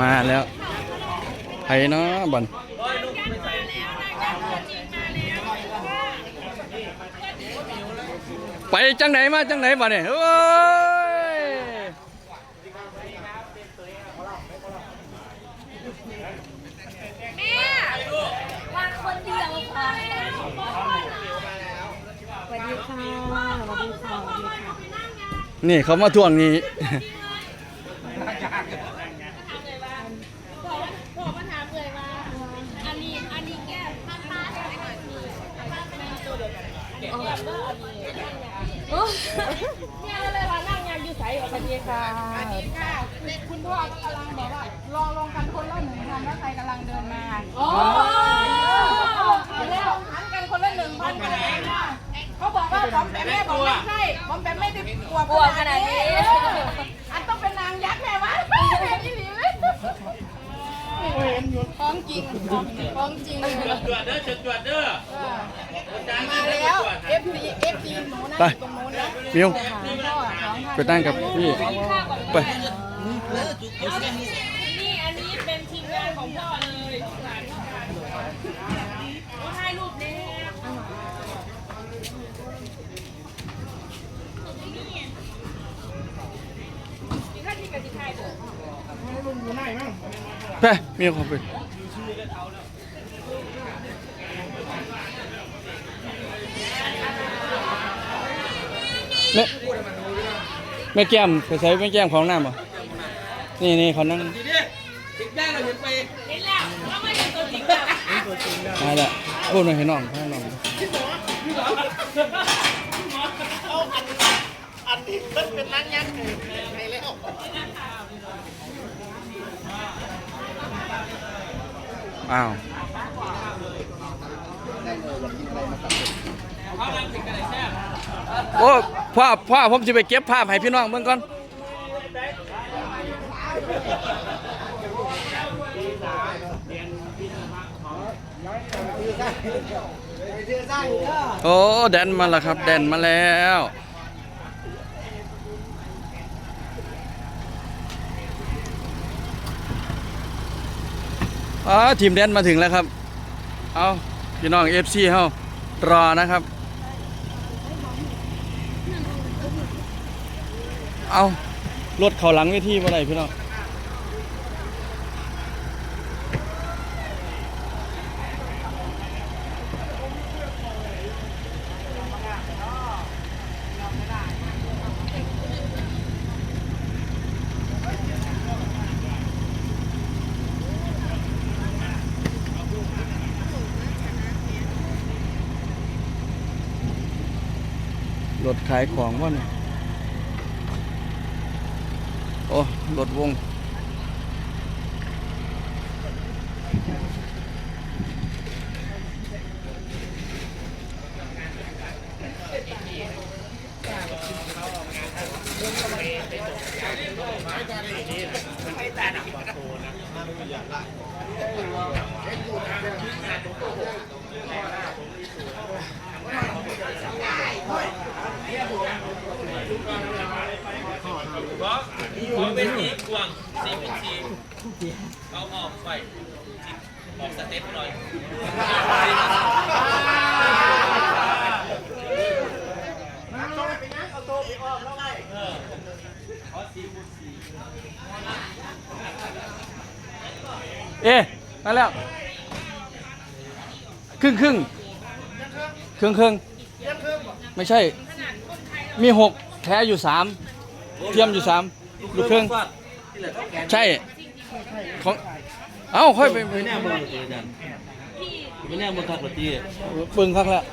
มาแล้วไผเนาะบันไปจังไหนมาจังไหนบ่เนี่ยเฮ้ยแม่มาคนเดียวค่ะสวัสดีค่ะสวัสดีค่ะสวัสดีค่ะ นี่เขามาทวงนี้ พ่อมาถามเลยว่า อันนี้ อันนี้แก้ผ้าผ้าใช่ไหมหน่อยคือผ้าเป็นตัวเดียวกันแก้ผ้าอันนี้ เนี่ยเลยว่านั่งยางอยู่ใสสวัสดีค่ะสวัสดีค่ะ คุณพ่อก็กำลังบอกว่ารอลงกันคนละหนึ่งพันว่าใครกำลังเดินมาโอ้แล้วหันกันคนละหนึ่งพันคะแนนค่ะเขาบอกว่าบอมแปมแม่บอกไม่ใช่บอมแปมไม่ได้กลัวกลัวขนาดนี้เอออันต้องเป็นนางยักษ์แม่วะเห็นที่หรือ ของจริงของจริงจวดเด้อจวจเด้อเออมาแล้วเอฟซีเอฟซีหนูนะตรงนู้นนะมิวพ่อสองไปตั้งกับพี่ไป นี่อันนี้เป็นทีมงานของพ่อเลยหลานพ่อเขาถ่ายรูปเนี่ยนี่ถ้าที่กติกาเด้อ ไปมิวเข้าไปแม่แม่แก้มไปใส่แม่แก้มของน้ำบ่นี่นี่เขานั่งดีดิติ๊กแม่เราเห็นไปเห็นแล้วเขาไม่เห็นตัวจริงแล้วมาแล้วพูดมาให้น้องให้น้องอันนี้มันเป็นนักยักษ์ไงแล้ว อ้าวโอ้พ่อพ่อผมจะไปเก็บภาพให้พี่น้องเบิ่งก่อนโอ้แดนมาแล้วครับ แดนมาแล้ว อ๋อทีมแดนมาถึงแล้วครับ เอาพี่น้อง FC เฮารอนะครับ เอารถเขาหลังเวทีมาไหนพี่น้อง ขายของวะเนี่ยโอ้รถวง ขอเป็นสีกวางสีเป็นสีเอาออกไปออกสเต็ปหน่อยเอ๊ะนั่นแล้วครึ่งครึ่งครึ่งครึ่งไม่ใช่ มีหกแท้อยู่สามเทียมอยู่สามลูกครึ่องใช่ของเอ้าค่อยไปไปไม่แน่มึงตัวจันไม่แน่มึงทักปฏิเบิ่งพักแล้ว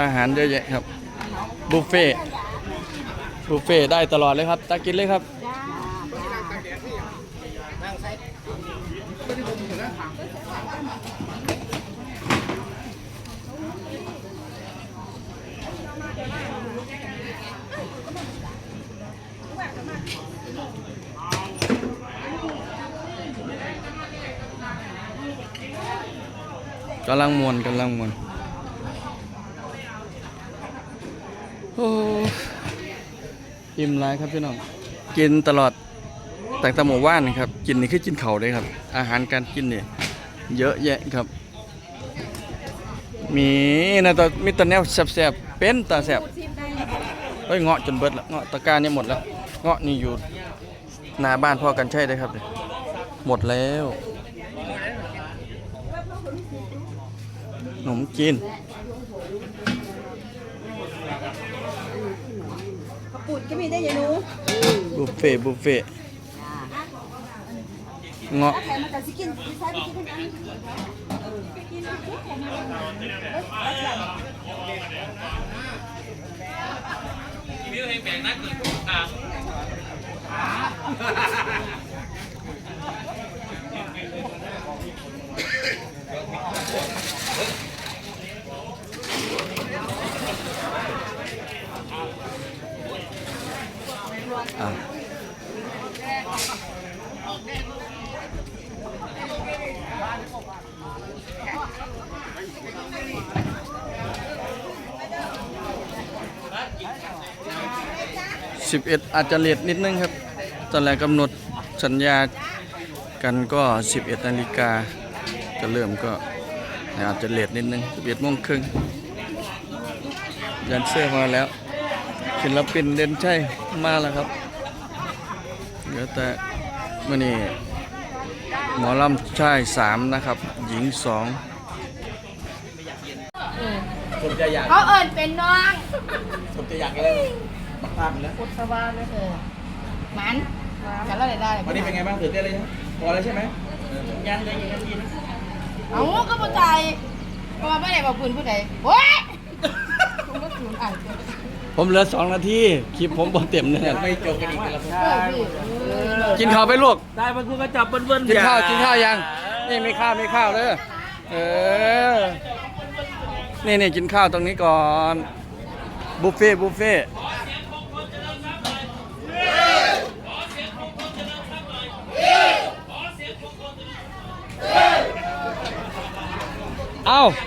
อาหารเยอะแยะครับ บุฟเฟ่บุฟเฟ่ได้ตลอดเลยครับตักกินเลยครับกำลังมวนกำลังมวน โอ้อิ่มหลายครับพี่น้องกินตลอดแต่ตะหมู่ว่านครับ กินนี่คือกินเข่าเลยครับ อาหารการกินนี่เยอะแยะครับมีนะตอมีตะแนวแซ่บๆเป็นตาแซ่บเฮ้ยเงาะจนเบิดแล้วเงาะตะการนี่หมดแล้วเงาะนี่อยู่หน้าบ้านพ่อกันใช่ได้ครับหมดแล้วขนมจีน ปุ่นก็มีได้ยังหนูบุฟเฟ่ต์บุฟเฟ่ต์เงาะแถมมันจะสิกินใช้ไปกินทั้งอันวิวเพลงแบ่งนักกินอ่ 11 อาจจะเลทนิดนึงครับ ตอนแรกกำหนดสัญญากันก็ 11 นาฬิกา จะเริ่มก็อาจจะเลทนิดนึง11โมงครึ่งยันเสื้อมาแล้วศิลปินเด่นใช่มาแล้วครับเหลือแต่มื่นี่หมอลำชายสามนะครับ หญิงสองผมจะอยากเขาเอิญเป็นน้องผมจะอยากอะไร ภาพแล้วพุทธวาเลยเธอมันกันแล้วได้ได้วันนี้เป็นไงบ้างตื่นเต้นเลยใช่ไหมพอแล้วใช่ไหมยังเลยยังกินเอาก็บ่ใจเพราะว่าไม่ได้บอกปืนผู้ใดโว้ยคุณก็ศูนย์อ่านผมเหลือสองนาทีคลิปผมบอเต็มเนี่ยยังไม่จบกันอีกแล้วเออพี่เออกินข้าวไปลูกได้มันกูก็จับเบิ้ลๆกินข้าวกินข้าวยังนี่มีข้าวมีข้าวเลยเออนี่นี่กินข้าวตรงนี้ก่อนบุฟเฟ่ต์บุฟเฟ่ ต์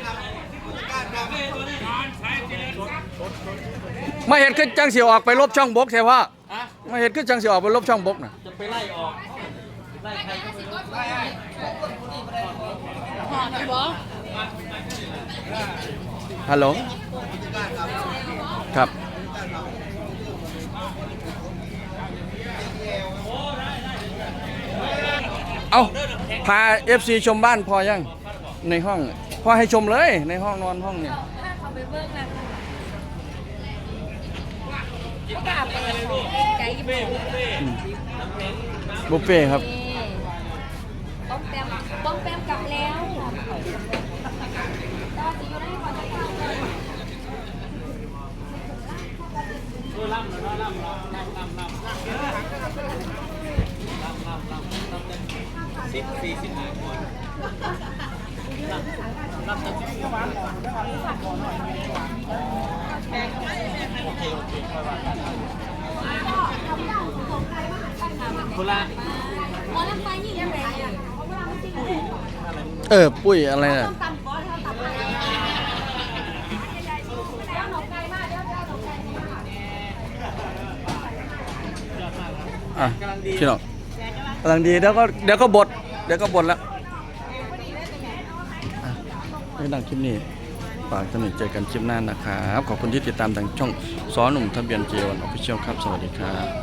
เอามาเห็นขึ้นจังเสิออกไปลบช่องบกใช่ปะฮะมาเห็นขึ้นจังเสิออกไปลบช่องบกนะจะไปไล่ออกไล่ใครก็ไม่รู้หอมบ่ฮัลโหลครับเอาพา FC ชมบ้านพอยัง ในห้องพอให้ชมเลย ในห้องนอนห้องเนี่ยถ้าเขาไปเบิ่งนะเขากลับไปไกลญี่ปุ่นบุฟเฟ่ต์ครับป้อมแปมป้อมแปมกลับแล้วตอนนี้อยู่ในก่อนจะกลับสิบสี่สิบห้าคนคนละหมอลำไฟยิ่งใหญ่อะเพราะเวลามันจ ริงเออ ปุ้ยอะไรน่ะต้องตำก้อนเขาตำอะไรเดี๋ยวหนกไก่มากเดี๋ยวเดี๋ยวหนกไก่มากอะพี่น้องกำลังดีเดี๋ยวก็เดี๋ยวก็บดเดี๋ยวก็บดแล้วอะ ไม่ดังคลิปนี้ฝากสนิทเจอกันคลิปหน้านะครับ ขอบคุณที่ติดตามทางช่องสอนหนุ่มทะเบียนเจวันออฟฟิเชียลครับ สวัสดีครับ